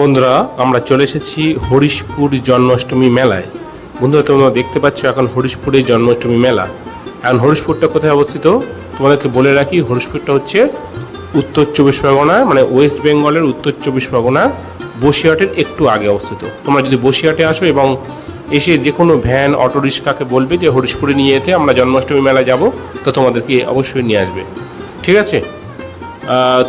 বন্ধুরা, আমরা চলে এসেছি হরিশপুর জন্মাষ্টমী মেলায়। বন্ধুরা, তোমরা দেখতে পাচ্ছ এখন হরিশপুরের জন্মাষ্টমী মেলা। এখন হরিশপুরটা কোথায় অবস্থিত? তোমাদেরকে বলে রাখি, হরিশপুরটা হচ্ছে উত্তর চব্বিশ পরগনা মানে ওয়েস্ট বেঙ্গলের উত্তর চব্বিশ পরগনা, বসিরহাটের একটু আগে অবস্থিত। তোমরা যদি বসিরহাটে আসো এবং এসে যে কোনো ভ্যান, অটো, রিক্সাকে বলবে যে, হরিশপুরে নিয়ে যেতে আমরা জন্মাষ্টমী মেলা যাব, তো তোমাদেরকে অবশ্যই নিয়ে আসবে। ঠিক আছে?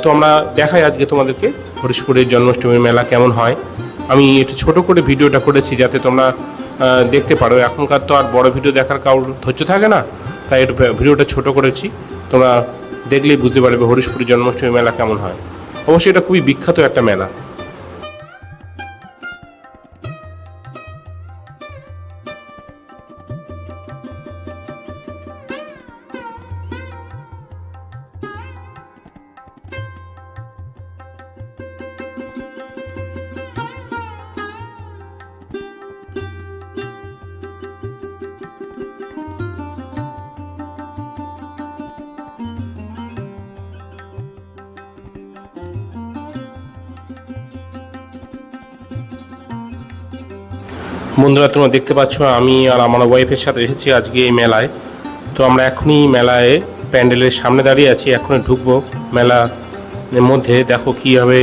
তো আমরা দেখাই আজকে তোমাদেরকে হরিশপুরের জন্মাষ্টমীর মেলা কেমন হয়। আমি একটু ছোট করে ভিডিওটা করেছি যাতে তোমরা দেখতে পারো। এখনকার তো আর বড় ভিডিও দেখার কারোর ধৈর্য থাকে না, তাই একটু ভিডিওটা ছোট করেছি। তোমরা দেখলেই বুঝতে পারবে হরিশপুরের জন্মাষ্টমী মেলা কেমন হয়। অবশ্যই এটা খুবই বিখ্যাত একটা মেলা। বন্ধুরা, তোমরা দেখতে পাচ্ছ আমি আর আমার ওয়াইফের সাথে এসেছি আজকে এই মেলায়। তো আমরা এখনই মেলায় প্যান্ডেলের সামনে দাঁড়িয়ে আছি, এখনই ঢুকবো মেলার মধ্যে। দেখো কীভাবে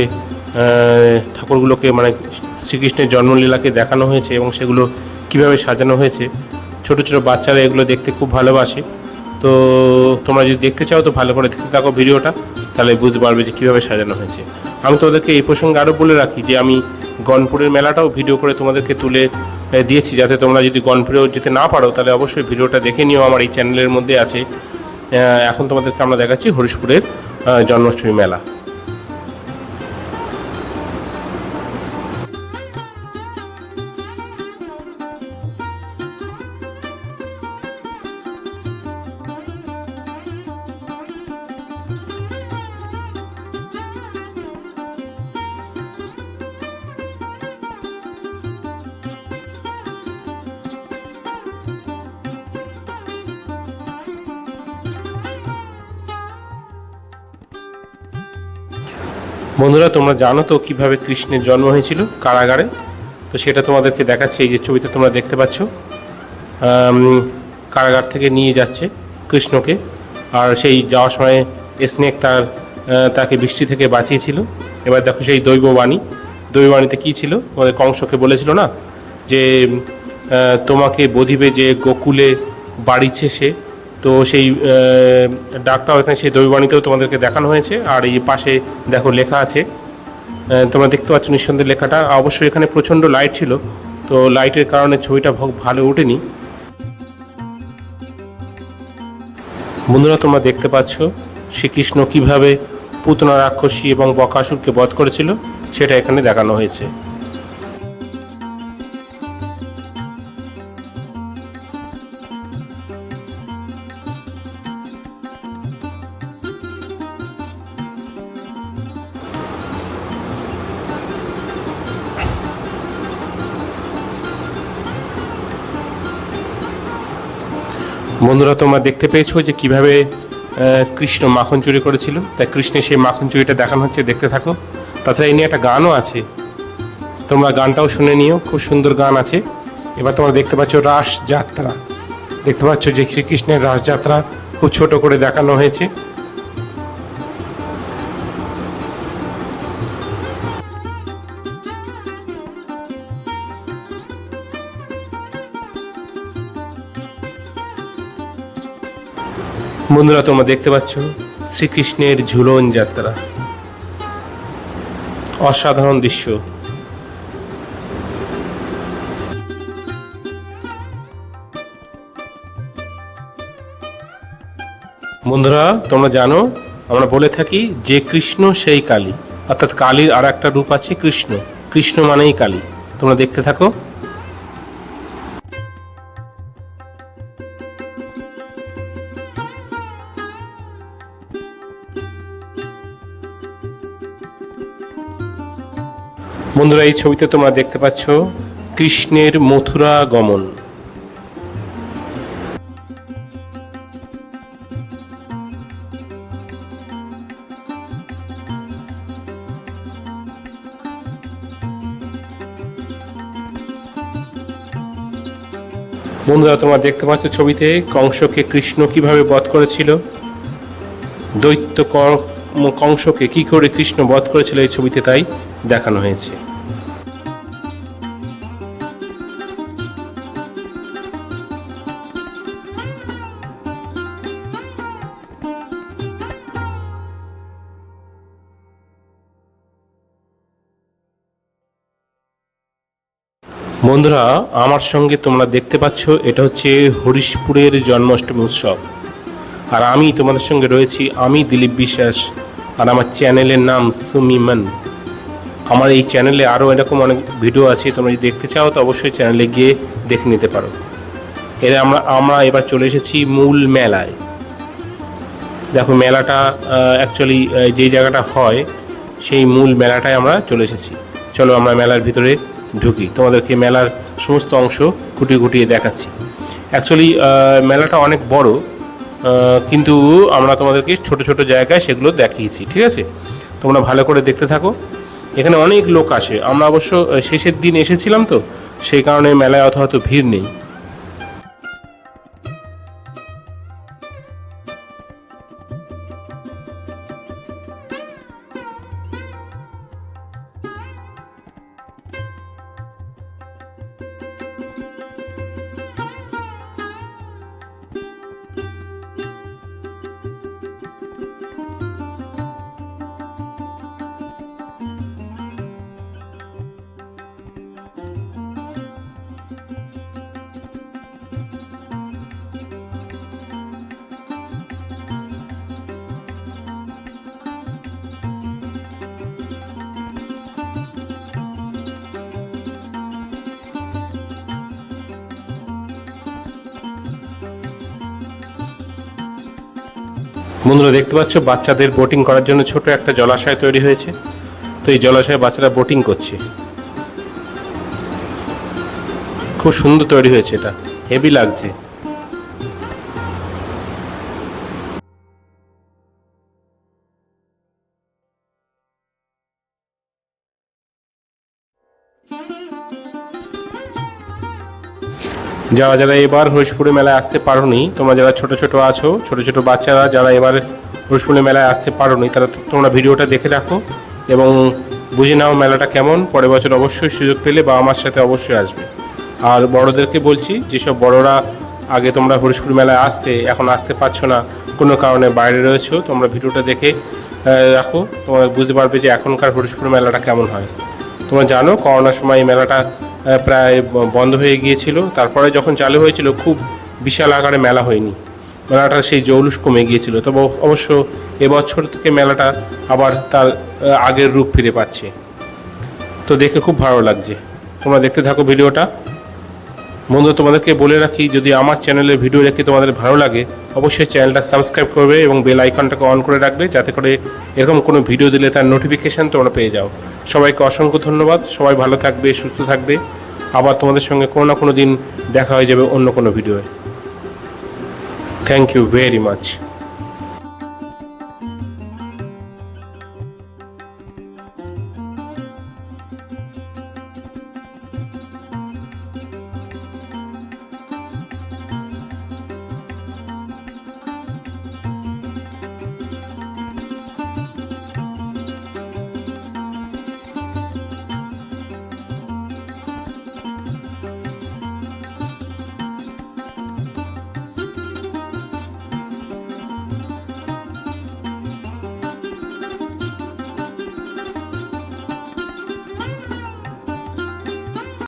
ঠাকুরগুলোকে মানে শ্রীকৃষ্ণের জন্মলীলাকে দেখানো হয়েছে এবং সেগুলো কীভাবে সাজানো হয়েছে। ছোট ছোট বাচ্চারা এগুলো দেখতে খুব ভালোবাসে। তো তোমরা যদি দেখতে চাও তো ভালো করে দেখতে থাকো ভিডিওটা, তাহলে বুঝতে পারবে যে কীভাবে সাজানো হয়েছে। আমি তোমাদেরকে এই প্রসঙ্গে আরও বলে রাখি যে আমি গনপুরের মেলাটাও ভিডিও করে তোমাদেরকে তুলে দিয়েছি যাতে তোমরা যদি গনপুরেও যেতে না পারো, তাহলে অবশ্যই ভিডিওটা দেখে নিও। আমার এই চ্যানেলের মধ্যে আছে। এখন তোমাদেরকে আমরা দেখাচ্ছি হরিশপুরের জন্মাষ্টমী মেলা। বন্ধুরা, তোমরা জানো তো কীভাবে কৃষ্ণের জন্ম হয়েছিল, কারাগারে? তো সেটা তোমাদেরকে দেখাচ্ছে, এই যে ছবিতে তোমরা দেখতে পাচ্ছ। কারাগার থেকে নিয়ে যাচ্ছে কৃষ্ণকে। আর সেই যাওয়ার সময় স্নেক তার তাকে বৃষ্টি থেকে বাঁচিয়েছিল। এবার দেখো সেই দৈববাণী। দৈববাণীতে কী ছিল? তোমাদের কংসকে বলেছিল না যে তোমাকে বধিবে যে গোকুলে বাড়িছে সে। তো সেই ডাকটাও এখানে সেই দৈববাণীতেও তোমাদেরকে দেখানো হয়েছে, আর এই পাশে দেখো লেখা আছে। তোমরা দেখতে পাচ্ছ নিঃসন্দেহে লেখাটা। অবশ্যই এখানে প্রচণ্ড লাইট ছিল, তো লাইটের কারণে ছবিটা ভালো ওঠেনি। বন্ধুরা, তোমরা দেখতে পাচ্ছ শ্রীকৃষ্ণ কীভাবে পুতনা রাক্ষসী এবং বকাসুরকে বধ করেছিল, সেটা এখানে দেখানো হয়েছে। বন্ধুরা, তোমরা দেখতে পেয়েছ যে কীভাবে কৃষ্ণ মাখন চুরি করেছিল? তাই কৃষ্ণের সেই মাখন চুরিটা দেখানো হচ্ছে, দেখতে থাকো। তাছাড়া এই নিয়ে একটা গানও আছে। তোমরা গানটাও শুনে নিও, খুব সুন্দর গান আছে। এবার তোমরা দেখতে পাচ্ছ রাসযাত্রা। দেখতে পাচ্ছ যে শ্রীকৃষ্ণের রাসযাত্রা খুব ছোট করে দেখানো হয়েছে। বন্ধুরা, তোমরা দেখতে পাচ্ছ শ্রীকৃষ্ণের ঝুলন যাত্রা। অসাধারণ দৃশ্য। বন্ধুরা, তোমরা জানো, আমরা বলে থাকি যে কৃষ্ণ সেই কালী। অর্থাৎ কালীর আর একটা রূপ আছে কৃষ্ণ। কৃষ্ণ মানেই কালী। তোমরা দেখতে থাকো। বন্ধুরা, এই ছবিতে তোমরা দেখতে পাচ্ছ কৃষ্ণের মথুরা গমন। বন্ধুরা, তোমরা দেখতে পাচ্ছ ছবিতে কংসকে কৃষ্ণ কীভাবে বধ করেছিল? দৈত্য কংসকে কি করে কৃষ্ণ বধ করেছিল এই ছবিতে তাই দেখানো হয়েছে। বন্ধুরা, আমার সঙ্গে তোমরা দেখতে পাচ্ছ, এটা হচ্ছে হরিশপুরের জন্মাষ্টমী উৎসব। আর আমি তোমাদের সঙ্গে রয়েছি, আমি দিলীপ বিশ্বাস। আর আমার চ্যানেলের নাম সুমিমন। আমার এই চ্যানেলে আরও এরকম অনেক ভিডিও আছে, তোমরা যদি দেখতে চাও, তো অবশ্যই চ্যানেলে গিয়ে দেখে নিতে পারো। এর আমরা আমরা এবার চলে এসেছি মূল মেলায়। দেখো, মেলাটা অ্যাকচুয়ালি যে জায়গাটা হয়, সেই মূল মেলাটায় আমরা চলে এসেছি। চলো আমরা মেলার ভিতরে ঢুকি। তোমাদেরকে মেলার সমস্ত অংশ খুঁটিয়ে খুঁটিয়ে দেখাচ্ছি। অ্যাকচুয়ালি মেলাটা অনেক বড়। কিন্তু আমরা তোমাদেরকে ছোট ছোট জায়গায় সেগুলো দেখিয়েছি, ঠিক আছে? তোমরা ভালো করে দেখতে থাকো। এখানে অনেক লোক আসে। আমরা অবশ্য শেষের দিন এসেছিলাম তো, সেই কারণে মেলায় অত হয়তো ভিড় নেই। বন্ধুরা, দেখতে পাচ্ছ, বাচ্চাদের বোটিং করার জন্য ছোট একটা জলাশয় তৈরি হয়েছে। তো এই জলাশয়ে বাচ্চারা বোটিং করছে। খুব সুন্দর তৈরি হয়েছে এটা। হেভি লাগছে। যারা যারা এবার হরিশপুরে মেলায় আসতে পারোনি, তোমরা যারা ছোট ছোট আছো, ছোট ছোট বাচ্চারা যারা এবার হরিশপুরে মেলায় আসতে পারোনি, তারা তোমরা ভিডিওটা দেখে রাখো এবং বুঝে নাও মেলাটা কেমন। পরের বছর অবশ্যই সুযোগ পেলে বা আমার সাথে অবশ্যই আসবে। আর বড়দেরকে বলছি, যেসব বড়রা আগে তোমরা হরিশপুর মেলায় আসতে, এখন আসতে পারছ না, কোনো কারণে বাইরে রয়েছো, তোমরা ভিডিওটা দেখে রাখো। তোমরা বুঝতে পারবে যে এখনকার হরিশপুর মেলাটা কেমন হয়। তোমরা জানো, করোনার সময় এই মেলাটা প্রায় বন্ধ হয়ে গিয়েছিল। তারপরে যখন চালু হয়েছিল, খুব বিশাল আকারে মেলা হয়নি। মেলাটা সেই জৌলুস কমে গিয়েছিল। তবে অবশ্য এবছর থেকে মেলাটা আবার তার আগের রূপ ফিরে পাচ্ছে। তো দেখে খুব ভালো লাগছে। তোমরা দেখতে থাকো ভিডিওটা। বন্ধু, তোমাদেরকে বলে রাখি, যদি আমার চ্যানেলের ভিডিও দেখে তোমাদের ভালো লাগে, অবশ্যই চ্যানেলটা সাবস্ক্রাইব করবে এবং বেল আইকনটাকে অন করে রাখবে, যাতে করে এরকম কোনো ভিডিও দিলে তার নোটিফিকেশান তোমরা পেয়ে যাও। সবাইকে অসংখ্য ধন্যবাদ। সবাই ভালো থাকবে, সুস্থ থাকবে। আবার তোমাদের সঙ্গে কোনো না কোনো দিন দেখা হয়ে যাবে অন্য কোনো ভিডিওয়ে। Thank you very much